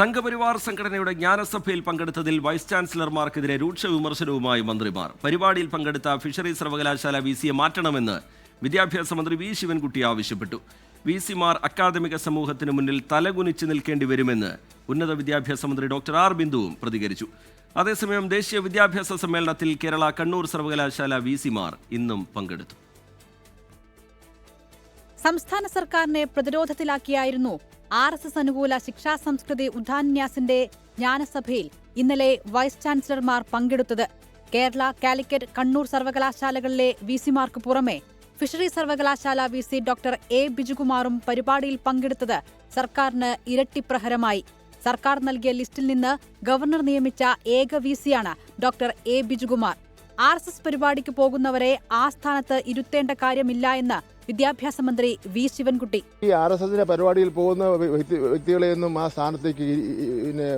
സംഘപരിവാർ സംഘടനയുടെ ജ്ഞാനസഭയിൽ പങ്കെടുത്തതിൽ വൈസ് ചാൻസലർമാർക്കെതിരെ രൂക്ഷ വിമർശനവുമായി മന്ത്രിമാർ. പരിപാടിയിൽ പങ്കെടുത്ത ഫിഷറീസ് സർവകലാശാല വി സിയെ മാറ്റണമെന്ന് വിദ്യാഭ്യാസ മന്ത്രി വി ശിവൻകുട്ടി ആവശ്യപ്പെട്ടു. വി സിമാർ അക്കാദമിക സമൂഹത്തിന് മുന്നിൽ തലകുനിച്ച് നിൽക്കേണ്ടി വരുമെന്ന് ഉന്നത വിദ്യാഭ്യാസ മന്ത്രി ഡോക്ടർ ആർ. ബിന്ദുവും പ്രതികരിച്ചു. അതേസമയം ദേശീയ വിദ്യാഭ്യാസ സമ്മേളനത്തിൽ കേരള കണ്ണൂർ സർവകലാശാല വി സിമാർ ഇന്നും പങ്കെടുത്തു. സംസ്ഥാന സർക്കാരിനെ പ്രതിരോധത്തിലാക്കിയായിരുന്നു ആർ എസ് എസ് അനുകൂല ശിക്ഷാ സംസ്കൃതി ഉദ്ധാന്യാസിന്റെ ജ്ഞാനസഭയിൽ ഇന്നലെ വൈസ് ചാൻസലർമാർ പങ്കെടുത്തത്. കേരള കാലിക്കറ്റ് കണ്ണൂർ സർവകലാശാലകളിലെ വി സിമാർക്ക് പുറമെ ഫിഷറി സർവകലാശാല വി സി ഡോക്ടർ എ ബിജുകുമാറും പരിപാടിയിൽ പങ്കെടുത്തത് സർക്കാരിന് ഇരട്ടിപ്രഹരമായി സർക്കാർ നൽകിയ ലിസ്റ്റിൽ നിന്ന് ഗവർണർ നിയമിച്ച ഏക V സിയാണ് doctor A Bijukumar. R S S പരിപാടിക്ക് പോകുന്നവരെ ആ സ്ഥാനത്ത് ഇരുത്തേണ്ട കാര്യമില്ല എന്ന് വിദ്യാഭ്യാസ മന്ത്രി വി ശിവൻകുട്ടി. ഈ ആർ എസ് എസിന്റെ പരിപാടിയിൽ പോകുന്ന വ്യക്തികളെയൊന്നും ആ സ്ഥാനത്തേക്ക് പിന്നെ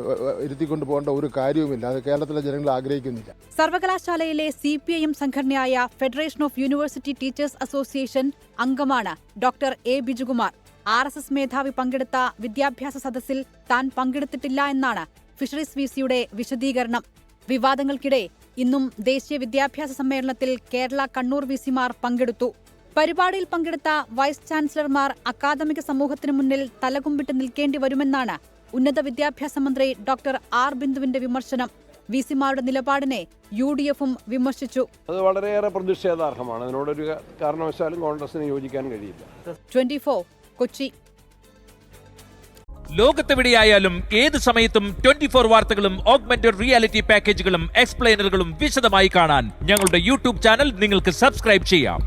ഇരുത്തിക്കൊണ്ട് പോകേണ്ട ഒരു കാര്യവുമില്ല. അത് കേരളത്തിലെ ജനങ്ങൾ ആഗ്രഹിക്കുന്നില്ല. സർവകലാശാലയിലെ സി പി ഐ എം സംഘടനയായ federation of university teachers association അംഗമാണ് doctor A Bijukumar. R S S മേധാവി പങ്കെടുത്ത വിദ്യാഭ്യാസ സദസ്സിൽ താൻ പങ്കെടുത്തിട്ടില്ല എന്നാണ് ഫിഷറീസ് വി സിയുടെ വിശദീകരണം. വിവാദങ്ങൾക്കിടെ ഇന്നും ദേശീയ വിദ്യാഭ്യാസ സമ്മേളനത്തിൽ കേരള കണ്ണൂർ വി സിമാർ പങ്കെടുത്തു. പരിപാടിയിൽ പങ്കെടുത്ത വൈസ് ചാൻസലർമാർ അക്കാദമിക സമൂഹത്തിന് മുന്നിൽ തലകുമ്പിട്ട് നിൽക്കേണ്ടി വരുമെന്നാണ് ഉന്നത വിദ്യാഭ്യാസ മന്ത്രി ഡോക്ടർ ആർ ബിന്ദുവിന്റെ വിമർശനം. വി സിമാരുടെ നിലപാടിനെ യു ഡി എഫും വിമർശിച്ചു. അത് വളരെയേറെ പ്രതിഷേധാർഹമാണ്. അതിനോടൊരു കാരണവശാലും കോൺഗ്രസിന് യോജിക്കാൻ കഴിയില്ല. ട്വന്റി കൊച്ചി. ലോകത്തെവിടെയായാലും ഏത് സമയത്തും ട്വന്റി ഫോർ വാർത്തകളും ഓഗ്മെന്റഡ് റിയാലിറ്റി പാക്കേജുകളും എക്സ്പ്ലെയിനറുകളും വിശദമായി കാണാൻ ഞങ്ങളുടെ യൂട്യൂബ് ചാനൽ നിങ്ങൾക്ക് സബ്സ്ക്രൈബ് ചെയ്യാം.